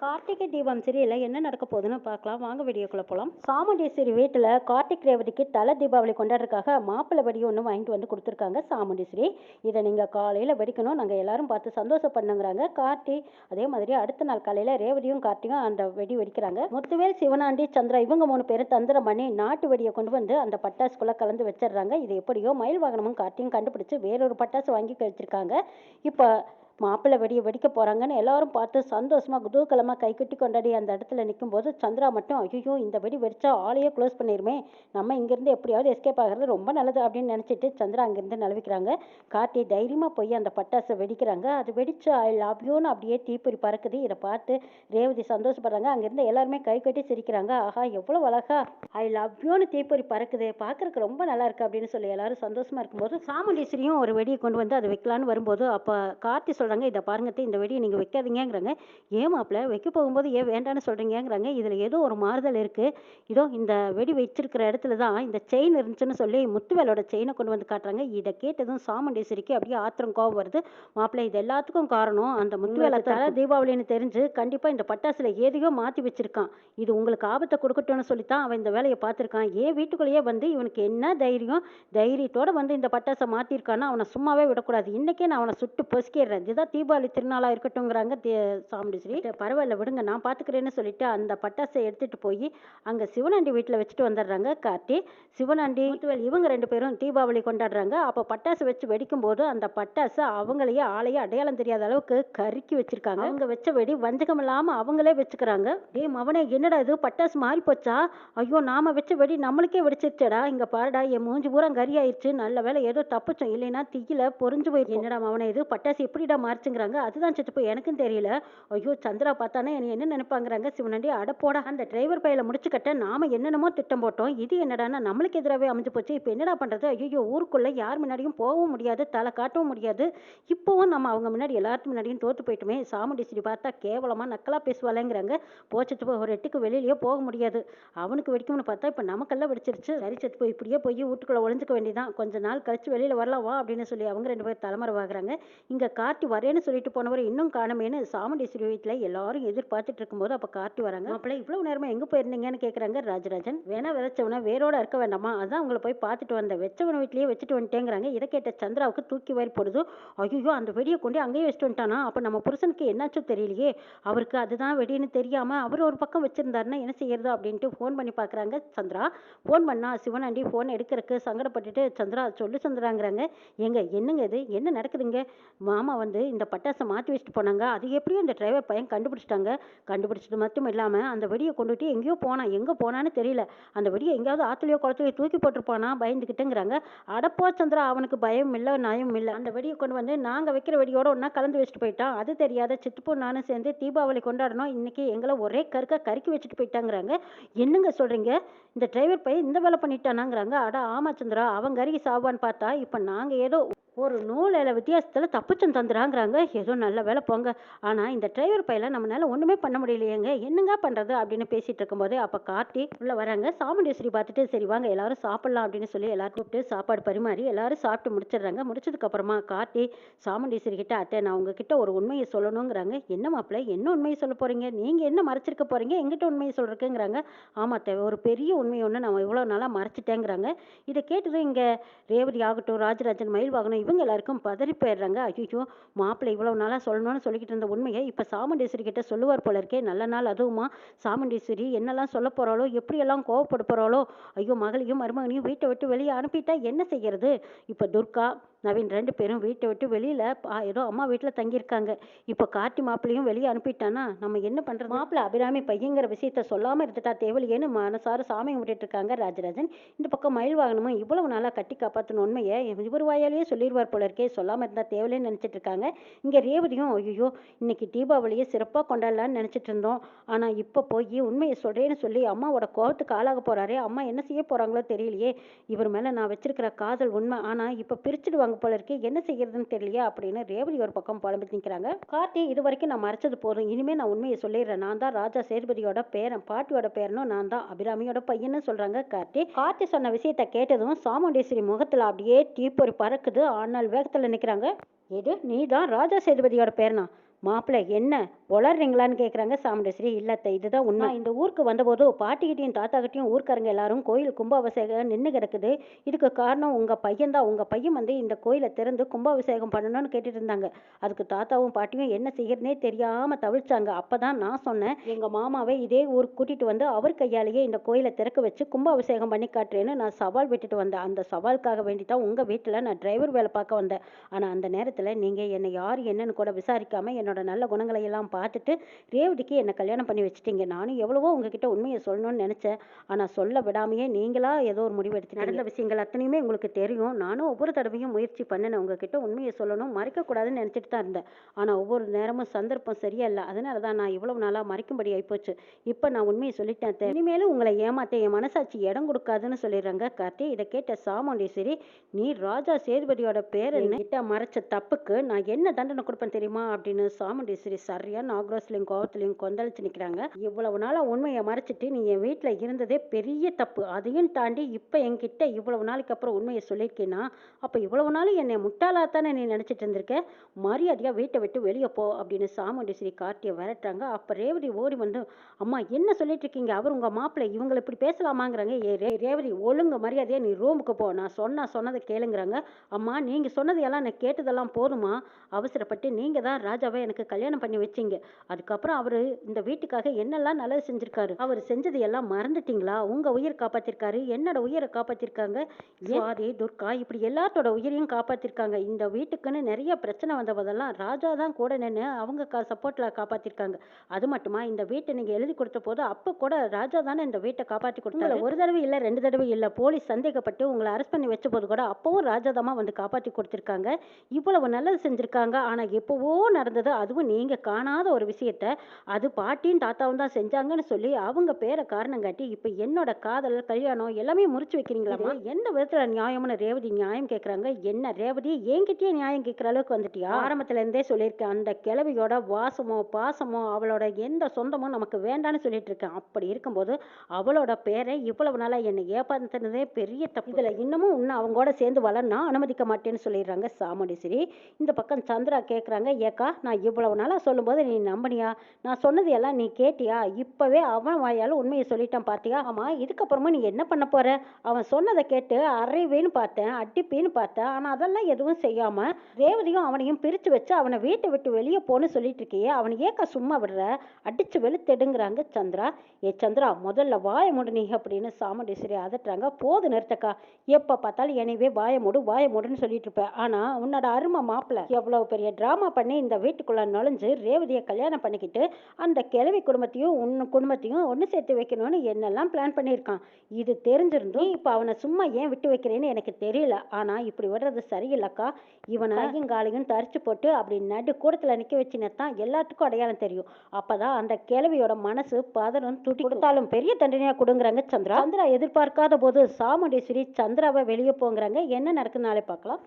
கார்த்திகை தீபம் சீரியலில் என்ன நடக்க போகுதுன்னு பார்க்கலாம். வாங்க வீடியோக்குள்ளே போகலாம் சாமுண்டீஸ்வரி வீட்டில் கார்த்திக் ரேவதிக்கு தலை தீபாவளி கொண்டாடுறதுக்காக மாப்பிள்ளை வெடி ஒன்று வாங்கிட்டு வந்து கொடுத்துருக்காங்க சாமுண்டீஸ்வரி. இதை நீங்கள் காலையில் வெடிக்கணும். நாங்கள் எல்லாரும் பார்த்து சந்தோஷப்படணுங்கிறாங்க. கார்த்தி அதே மாதிரி அடுத்த நாள் காலையில் ரேவதியும் கார்த்தியும் அந்த வெடி வெடிக்கிறாங்க. முத்துவேல் சிவனாண்டி சந்திரா இவங்க மூணு பேரும் தந்திரம் பண்ணி நாட்டு வெடியை கொண்டு வந்து அந்த பட்டாசுக்குள்ளே கலந்து வச்சிடுறாங்க. இது எப்படியோ மயில் வாகனமும் கார்த்தியும் கண்டுபிடிச்சு வேறொரு பட்டாசு வாங்கி வச்சிருக்காங்க இப்போ மாப்பிள்ளை வெடியை வெடிக்க போகிறாங்கன்னு எல்லாரும் பார்த்து சந்தோஷமாக குதூகலமாக கைக்கட்டி கொண்டாடி அந்த இடத்துல நிற்கும்போது சந்திரா மட்டும் ஐயோ இந்த வெடி வெடிச்சா ஆளையே க்ளோஸ் பண்ணிருமே. நம்ம இங்கேருந்து எப்படியாவது எஸ்கேப் ஆகிறது ரொம்ப நல்லது அப்படின்னு நினச்சிட்டு சந்திரா அங்கேருந்து நழுவிக்கிறாங்க. கார்த்தி தைரியமாக போய் அந்த பட்டாசை வெடிக்கிறாங்க. அது வெடிச்சு ஐ லவ் யூன்னு அப்படியே தீப்பொறி பறக்குது. இதை பார்த்து ரேவதி சந்தோஷப்படுறாங்க. அங்கேருந்து எல்லாருமே கை கட்டி சிரிக்கிறாங்க. ஆஹா எவ்வளோ அழகா. ஐ லவ் யூன்னு தீப்பொறி பறக்குது. பார்க்குறக்கு ரொம்ப நல்லா இருக்கு அப்படின்னு சொல்லி எல்லாரும் சந்தோஷமா இருக்கும்போது சாமுண்டீஸ்வரியும் ஒரு வெடியை கொண்டு வந்து அதை வைக்கலான்னு வரும்போது அப்போ கார்த்தி சொல்கிறாங்க இதை பாருங்க இந்த வெடியை நீங்கள் வைக்காதீங்கங்கிறாங்க. ஏன் மாப்பிள்ள வைக்க போகும்போது ஏன் வேண்டான்னு சொல்கிறீங்கங்கிறாங்க இதில் ஏதோ ஒரு மாறுதல் இருக்குது இதோ இந்த வெடி வச்சிருக்கிற இடத்துல தான் இந்த செயின் இருந்துச்சுன்னு சொல்லி முத்துவேலோட செயினை கொண்டு வந்து காட்டுறாங்க. இதை கேட்டதும் சாமுண்டீஸ்வரிக்கு அப்படியே ஆத்திரம் கோபம் வருது. மாப்பிள்ளை இது எல்லாத்துக்கும் காரணம். அந்த முத்துவேலை தலை தீபாவளின்னு தெரிஞ்சு கண்டிப்பாக இந்த பட்டாசுல ஏதையோ மாற்றி வச்சிருக்கான். இது உங்களுக்கு ஆபத்தை கொடுக்கட்டும்னு சொல்லித்தான் அவன் இந்த வேலையை பார்த்துருக்கான். ஏன் வீட்டுக்குள்ளேயே வந்து இவனுக்கு என்ன தைரியம்? தைரியத்தோட வந்து இந்த பட்டாசை மாற்றிருக்கான்னா அவனை சும்மாவே விடக்கூடாது. இன்னைக்கே நான் அவனை சுட்டு பொசுக்கிடுறேன். தான் தீபாவளி திருநாளாக இருக்கட்டும்ங்கிறாங்க தே சாமுண்டீஸ்வரி. பரவாயில்ல விடுங்க. நான் பார்த்துக்கிறேன்னு சொல்லிட்டு அந்த பட்டாசை எடுத்துகிட்டு போய் அங்கே சிவனாண்டி வீட்டில் வச்சுட்டு வந்துடுறாங்க. கார்த்தி சிவனாண்டி முத்துவேல் இவங்க ரெண்டு பேரும் தீபாவளி கொண்டாடுறாங்க. அப்போ பட்டாசு வச்சு வெடிக்கும் போது அந்த பட்டாசு அவங்களையே ஆளையே அடையாளம் தெரியாத அளவுக்கு கருக்கி வச்சிருக்காங்க. அவங்க வச்ச வெடி வஞ்சகம் இல்லாமல் அவங்களே வச்சுக்கிறாங்க. டேய் மவனே என்னடா இது? பட்டாசு மாறி போச்சா? ஐயோ நாம வச்ச வெடி நம்மளுக்கே வெடிச்சிருச்சடா. இங்க பாருடா என் மூஞ்சி பூரா கறி ஆயிடுச்சு நல்ல வேலை ஏதோ தப்பிச்சோம். இல்லைன்னா தீயில பொறிஞ்சு போயிருக்கு என்னடா மவனே இது? பட்டாசு எப்படிடா மாறிச்சுங்கிறாங்க அதுதான் செத்து போய் எனக்கும் தெரியல. ஐயோ சந்திரா பார்த்தானே என்னை என்ன நினைப்பாங்கிறாங்க. சிவனண்டி அட அந்த டிரைவர் பையில முடிச்சு கட்ட நாம என்னென்னமோ திட்டம் போட்டோம். இது என்னடானா நம்மளுக்கு எதிராகவே அமைஞ்சு போச்சு. இப்போ என்னடா பண்றது? ஐயோ ஊருக்குள்ள யார் முன்னாடியும் போகவும் முடியாது தலை காட்டவும் முடியாது. இப்போவும் நம்ம அவங்க முன்னாடி எல்லாத்துக்கு முன்னாடியும் தோத்து போயிட்டுமே. சாமுண்டீஸ்வரி பார்த்தா கேவலமா நக்கலா பேசுவாளேங்கிறாங்க. போச்சு போய் ஒரு எட்டுக்கு வெளியிலயே போக முடியாது. அவனுக்கு வெடிக்கும்னு பார்த்தா இப்போ நமக்கெல்லாம் வெடிச்சிருச்சு. சரி செத்து போய் இப்படியே போய் வீட்டுக்குள்ள ஒளிஞ்சுக்க வேண்டியதான் கொஞ்ச நாள் கழிச்சு வெளியில வரலாம் வா அப்படின்னு சொல்லி அவங்க ரெண்டு பேரும் தலைமறைவாகிறாங்க. இங்க கார்த்தி வரேன்னு சொல்லிட்டு போனவர் இன்னும் காணமேன்னு சாமுண்டீஸ்வரி வீட்டில் எல்லாரும் எதிர்பார்த்துட்டு இருக்கும்போது அப்போ கார்த்தி வராங்க. அப்பல இவ்வளோ நேரமா எங்கே போயிருந்தீங்கன்னு கேட்குறாங்க ராஜராஜன். வேணா விதைச்சவனை வேரோட இருக்க வேண்டாமா? அதான் உங்களை போய் பார்த்துட்டு வந்த வெச்சவன வீட்லேயே வச்சுட்டு வந்துட்டேங்கிறாங்க. இதை கேட்ட சந்திராவுக்கு தூக்கி வாரி போடுது. ஐயோ அந்த வெடியை கொண்டு அங்கேயே வச்சுட்டு வந்துட்டானா? அப்போ நம்ம புருஷனுக்கு என்னாச்சோ தெரியலையே. அவருக்கு அதுதான் வெடின்னு தெரியாமல் அவர் ஒரு பக்கம் வச்சுருந்தாருன்னா என்ன செய்யறது? அப்படின்ட்டு ஃபோன் பண்ணி பார்க்குறாங்க சந்திரா. ஃபோன் பண்ணா சிவனாண்டி ஃபோன் எடுக்கிறதுக்கு சங்கடப்பட்டுட்டு சந்திரா சொல்லு சந்திராங்கிறாங்க. ஏங்க என்னங்க இது? என்ன நடக்குதுங்க? மாமா வந்து இந்த பட்டாசை மாற்றி வச்சுட்டு போனாங்க. அது எப்படியும் இந்த டிரைவர் பையன் கண்டுபிடிச்சிட்டாங்க. கண்டுபிடிச்சது மட்டும் இல்லாமல் அந்த வெடியை கொண்டுட்டு எங்கேயோ போனான். எங்கே போனான்னு தெரியல. அந்த வெடியை எங்கேயாவது ஆற்றுலையோ குளத்துலையோ தூக்கி போட்டிருப்பானா? பயந்துக்கிட்டுங்கிறாங்க அடப்போ சந்திரா அவனுக்கு பயம் இல்லை நயம் இல்லை. அந்த வெடியை கொண்டு வந்து நாங்கள் வைக்கிற வெடியோட ஒன்றா கலந்து வச்சுட்டு போயிட்டான். அது தெரியாத சித்துப்பூ நானும் சேர்ந்து தீபாவளி கொண்டாடணும். இன்றைக்கி எங்களை ஒரே கருக்காக கருக்கி வச்சுட்டு போயிட்டாங்கிறாங்க. என்னங்க சொல்கிறீங்க இந்த டிரைவர் பையன் இந்த வேலை பண்ணிட்டானாங்கிறாங்க. அட ஆமா சந்திரா அவன் கருகி சாவான்னு பார்த்தா இப்போ நாங்கள் ஏதோ ஒரு நூலில் வித்தியாசத்தில் தப்பிச்சம் தந்துடாங்கிறாங்க ஏதோ நல்ல வேலை போங்க. ஆனால் இந்த டிரைவர் பையில நம்மளால ஒன்றுமே பண்ண முடியலையேங்க. என்னங்க பண்ணுறது அப்படின்னு பேசிகிட்டு இருக்கும்போது அப்போ கார்த்தி உள்ளே வராங்க. சாமுண்டீஸ்வரி பார்த்துட்டு சரி வாங்க எல்லாரும் சாப்பிட்லாம் அப்படின்னு சொல்லி எல்லாரும் கூப்பிட்டு சாப்பாடு பரிமாறி எல்லாரும் சாப்பிட்டு முடிச்சிடுறாங்க. முடிச்சதுக்கப்புறமா கார்த்தி சாமுண்டேஸ்வரி கிட்ட அத்தை நான் உங்ககிட்ட ஒரு உண்மையை சொல்லணுங்கிறாங்க என்ன மாப்பிள்ள என்ன உண்மையை சொல்ல போகிறீங்க நீங்கள் என்ன மறைச்சிருக்க போகிறீங்க எங்கிட்ட உண்மையை சொல்கிறக்குங்கிறாங்க ஆமாம் தேவை ஒரு பெரிய உண்மை ஒன்று நான் இவ்வளோ நாளாக மறைச்சிட்டேங்கிறாங்க. இதை கேட்டதும் இங்கே ரேவதி ஆகட்டும் ராஜராஜன் மயில் வாகனம் இவங்க எல்லாருக்கும் பதறி போயிடுறாங்க. ஐயோ மாப்பிள்ளை இவ்வளவு நாளாக சொல்லணும்னு சொல்லிக்கிட்டு இருந்த உண்மையை இப்போ சாமுண்டேஸ்வரி கிட்ட சொல்லுவார் போல இருக்கே. நல்ல நாள் அதுவுமா. சாமுண்டேஸ்வரி என்னெல்லாம் சொல்ல போகிறாளோ எப்படியெல்லாம் கோவப்பட போகிறாளோ ஐயோ மகளையும் மருமகனையும் வீட்டை விட்டு வெளியே அனுப்பிட்டா என்ன செய்கிறது இப்போ துர்கா நவீன் ரெண்டு பேரும் வீட்டை விட்டு வெளியில ஏதோ அம்மா வீட்டில் தங்கியிருக்காங்க. இப்போ கார்த்தி மாப்பிள்ளையும் வெளியே அனுப்பிட்டானா? நம்ம என்ன பண்ணுறது மாப்பிள்ளை அபிராமி பையங்கிற விஷயத்த சொல்லாமல் இருந்துட்டா தேவலையேன்னு மனசார சாமி கும்பிட்டுட்டு இருக்காங்க ராஜராஜன். இந்த பக்கம் மயில் வாகனமும் இவ்வளவு நாளாக கட்டி காப்பாற்றின உண்மையை இவர் வாயாலேயே சொல்லிடுவார் போல இருக்கே சொல்லாமல் இருந்தால் தேவையில்லைன்னு நினச்சிட்டு இருக்காங்க இங்கே ரேவதியும் ஐயோ இன்னைக்கு தீபாவளியை சிறப்பாக கொண்டாடலான்னு நினச்சிட்டு இருந்தோம். ஆனா இப்போ போய் உண்மையை சொல்கிறேன்னு சொல்லி அம்மாவோட கோபத்துக்கு ஆளாக போறாரே அம்மா என்ன செய்ய போறாங்களோ தெரியலையே. இவர் மேலே நான் வச்சிருக்கிற காதல் உண்மை. ஆனால் இப்போ பிரிச்சுடுவாங்க போல இருக்கே என்ன செய்யறதுன்னு தெரியலையா அப்படின்னு ரேவதி ஒரு பக்கம் புலம்பிட்டு நிற்கிறாங்க கார்த்தி இது வரைக்கும் நான் மறைச்சது போதும். இனிமேல் நான் உண்மையை சொல்லிடுறேன். நான் தான் ராஜா சேதுபதியோட பேரன் பாட்டியோட பேரனும் நான் தான். அபிராமியோட பையன்னு சொல்கிறாங்க கார்த்தி. கார்த்தி சொன்ன விஷயத்த கேட்டதும் சாமுண்டேஸ்வரி முகத்தில் அப்படியே தீப்பொறி பறக்குது. ஆனால் வேகத்துல நிக்கிறாங்க. எது நீ தான் ராஜா சேதுபதியோட பேரனா. மாப்பிள்ளை என்ன உளறீங்களான்னு கேட்குறாங்க சாமுண்டேஸ்வரி. இல்லத்தை இதுதான் உண்மை. இந்த ஊருக்கு வந்தபோது பாட்டிக்கிட்டையும் தாத்தாக்கிட்டையும் ஊர்க்காரங்க எல்லாரும் கோயில் கும்பாபிஷேகம் நின்று கிடக்குது. இதுக்கு காரணம் உங்கள் பையன் தான். உங்கள் பையன் வந்து இந்த கோயிலை திறந்து கும்பாபிஷேகம் பண்ணணும்னு கேட்டுட்டு இருந்தாங்க. அதுக்கு தாத்தாவும் பாட்டியும் என்ன செய்யறதுனே தெரியாமல் தவிழ்ச்சாங்க. அப்போ தான் நான் சொன்னேன் எங்கள் மாமாவை இதே ஊருக்கு கூட்டிகிட்டு வந்து அவர் கையாலேயே இந்த கோயிலை திறக்க வச்சு கும்பாபிஷேகம் பண்ணி காட்டுறேன்னு நான் சவால் விட்டுட்டு வந்தேன். அந்த சவாலுக்காக வேண்டி தான் உங்கள் வீட்டில் நான் டிரைவர் வேலை பார்க்க வந்தேன். ஆனால் அந்த நேரத்தில் நீங்கள் என்னை யார் என்னன்னு கூட விசாரிக்காம என்னோட நல்ல குணங்களை எல்லாம் பார்த்துட்டு ரேவதிக்கு என்னை கல்யாணம் பண்ணி வச்சிட்டீங்க. நானும் எவ்வளவோ உங்ககிட்ட உண்மையை சொல்லணும்னு நினச்சேன். ஆனால் சொல்ல விடாமையே நீங்களா ஏதோ ஒரு முடிவு எடுத்து நடந்த விஷயங்கள் அத்தனையுமே உங்களுக்கு தெரியும். நானும் ஒவ்வொரு தடவையும் முயற்சி பண்ணினேன். உங்ககிட்ட உண்மையை சொல்லணும். மறைக்கக்கூடாதுன்னு நினச்சிட்டு தான் இருந்தேன். ஆனால் ஒவ்வொரு நேரமும் சந்தர்ப்பம் சரியா இல்லை அதனால தான் நான் இவ்வளவு நாளாக மறைக்கும்படி ஆயிப்போச்சு. இப்போ நான் உண்மையை சொல்லிட்டேன். இனிமேலும் உங்களை ஏமாத்த என் மனசாட்சி இடம் கொடுக்காதுன்னு சொல்லிடுறாங்க கார்த்தி. இதை கேட்ட சாமுண்டேஸ்வரி நீ ராஜா சேதுபதியோட பேரை கிட்ட மறைச்ச தப்புக்கு நான் என்ன தண்டனை கொடுப்பேன் தெரியுமா? அப்படின்னு சாமுண்டீஸ்வரி சரியான ஆக்ரோஸ்லையும் கோவத்திலையும் கொந்தளிச்சு நிற்கிறாங்க இவ்வளவு நாளாக உண்மையை மறைச்சிட்டு நீ என் வீட்டில் இருந்ததே பெரிய தப்பு. அதையும் தாண்டி இப்போ என்கிட்ட இவ்வளவு நாளைக்கு அப்புறம் உண்மையை சொல்லியிருக்கேன்னா அப்போ இவ்வளவு நாள் என்னை முட்டாளாத்தானே நீ நினச்சிட்டு இருந்திருக்க? மரியாதையாக வீட்டை விட்டு வெளியே போ அப்படின்னு சாமுண்டீஸ்வரி கார்த்தியை விரட்டுறாங்க. அப்போ ரேவதி ஓடி வந்து அம்மா என்ன சொல்லிட்டு இருக்கீங்க? அவர் உங்கள் மாப்பிள்ளை. இவங்களை இப்படி பேசலாமாங்கிறாங்க. ஏ ரே ரேவதி ஒழுங்கு மரியாதையாக நீ ரூமுக்கு போ. நான் சொன்னா சொன்னதை கேளுங்கிறாங்க. அம்மா நீங்கள் சொன்னதையெல்லாம் நான் கேட்டதெல்லாம் போதுமா? அவசரப்பட்டு நீங்கள் தான் ராஜாவே எனக்கு கல்யாணம் பண்ணி வச்சீங்க. அதுக்கப்புறம் அவர் இந்த வீட்டுக்காக என்னெல்லாம் நல்லது செஞ்சிருக்காரு? அவர் செஞ்சது எல்லாம் மறந்துட்டீங்களா? உங்கள் உயிர் காப்பாற்றிருக்காரு என்னோட உயிரை காப்பாற்றிருக்காங்க சுவாதி துர்கா? இப்படி எல்லாத்தோட உயிரையும் காப்பாற்றிருக்காங்க இந்த வீட்டுக்குன்னு நிறைய பிரச்சனை வந்தபோதெல்லாம் ராஜா தான் கூட நின்று அவங்க கா சப்போர்ட்டில் காப்பாற்றிருக்காங்க அது மட்டுமா? இந்த வீட்டை நீங்கள் எழுதி கொடுத்த போது அப்போ கூட ராஜா தானே இந்த வீட்டை காப்பாற்றி கொடுத்தாரு? ஒரு தடவை இல்லை ரெண்டு தடவை இல்லை போலீஸ் சந்தேகப்பட்டு உங்களை அரெஸ்ட் பண்ணி வச்ச போது கூட அப்பவும் ராஜா தாமா வந்து காப்பாற்றி கொடுத்துருக்காங்க. இவ்வளவு நல்லது செஞ்சுருக்காங்க. ஆனால் எப்போவோ நடந்தது அதுவும் நீங்கள் காணாத ஒரு விஷயத்த அது பாட்டியும் தாத்தாவும் தான் செஞ்சாங்கன்னு சொல்லி அவங்க பேரை காரணம் காட்டி இப்போ என்னோட காதல் கல்யாணம் எல்லாமே முறிச்சு வைக்கிறீங்களாமா எந்த விதத்தில் நியாயம்னு ரேவதி நியாயம் கேட்குறாங்க என்ன ரேவதி என்கிட்டயே நியாயம் கேட்குற அளவுக்கு வந்துட்டியா? ஆரம்பத்துல இருந்தே சொல்லியிருக்கேன் அந்த கிழவியோட வாசமோ பாசமோ அவளோட எந்த சொந்தமும் நமக்கு வேண்டான்னு சொல்லிட்டு இருக்கேன். அப்படி இருக்கும்போது அவளோட பேரை இவ்வளவு நாளா என்னை ஏமாத்தினதே பெரிய தப்பு. இதுல இன்னமும் இன்னும் அவங்களோட சேர்ந்து வளர நான் அனுமதிக்க மாட்டேன்னு சொல்லிடுறாங்க சாமுண்டீஸ்வரி. இந்த பக்கம் சந்திரா கேட்குறாங்க ஏக்கா நான் இவ்வளவு நாளாக சொல்லும்போது நீ நம்பினியா? நான் சொன்னது எல்லாம் நீ கேட்டியா? இப்போவே அவன் வாயால் உண்மையை சொல்லிட்டான் பார்த்தியா? ஆமாம் இதுக்கப்புறமா நீ என்ன பண்ண போற? அவன் சொன்னதை கேட்டு அறைவேன்னு பார்த்தேன் அடிப்பேன்னு பார்த்தேன். ஆனால் அதெல்லாம் எதுவும் செய்யாம ரேவதியும் அவனையும் பிரித்து வச்சு அவனை வீட்டை விட்டு வெளியே போன்னு சொல்லிட்டு இருக்கியே அவனை ஏக்கா சும்மா விடுற? அடிச்சு வெளுத்தெடுங்கிறாங்க சந்திரா. ஏ சந்திரா முதல்ல வாய மூடு நீ அப்படின்னு சாமுண்டீஸ்வரி அதட்டுறாங்க. போது நிறுத்தக்கா. எப்போ பார்த்தாலும் எனவே வாய மூடு வாய மூடுன்னு சொல்லிட்டு இருப்பேன் ஆனா உன்னோட அருமை மாப்பிள்ள எவ்வளவு பெரிய ட்ராமா பண்ணி இந்த வீட்டுக்குள்ளே நுழைஞ்சு ரேவதியை கல்யாணம் பண்ணிக்கிட்டு அந்த கிழவி குடும்பத்தையும் உன் குடும்பத்தையும் ஒன்று சேர்த்து வைக்கணும்னு என்னெல்லாம் பிளான் பண்ணியிருக்கான். இது தெரிஞ்சிருந்தும் இப்போ அவனை சும்மா ஏன் விட்டு வைக்கிறேன்னு எனக்கு தெரியல. ஆனா இப்படி விடுறது சரியில்லக்கா. இவனை கையும் காலையும் தரிச்சு போட்டு அப்படி நடு கூடத்துல நிக்க வச்சுன்னு தான் எல்லாத்துக்கும் அடையாளம் தெரியும். அப்பதான் அந்த கிழவியோட மனசு பதறும் துடி கொடுத்தாலும் பெரிய தண்டனையா கொடுங்குறாங்க சந்திரா. சந்திரா எதிர்பார்க்காத போது சாமுண்டீஸ்வரி சந்திராவை வெளியே போங்கிறாங்க. என்ன நடக்குன்னு நாளை பார்க்கலாம்.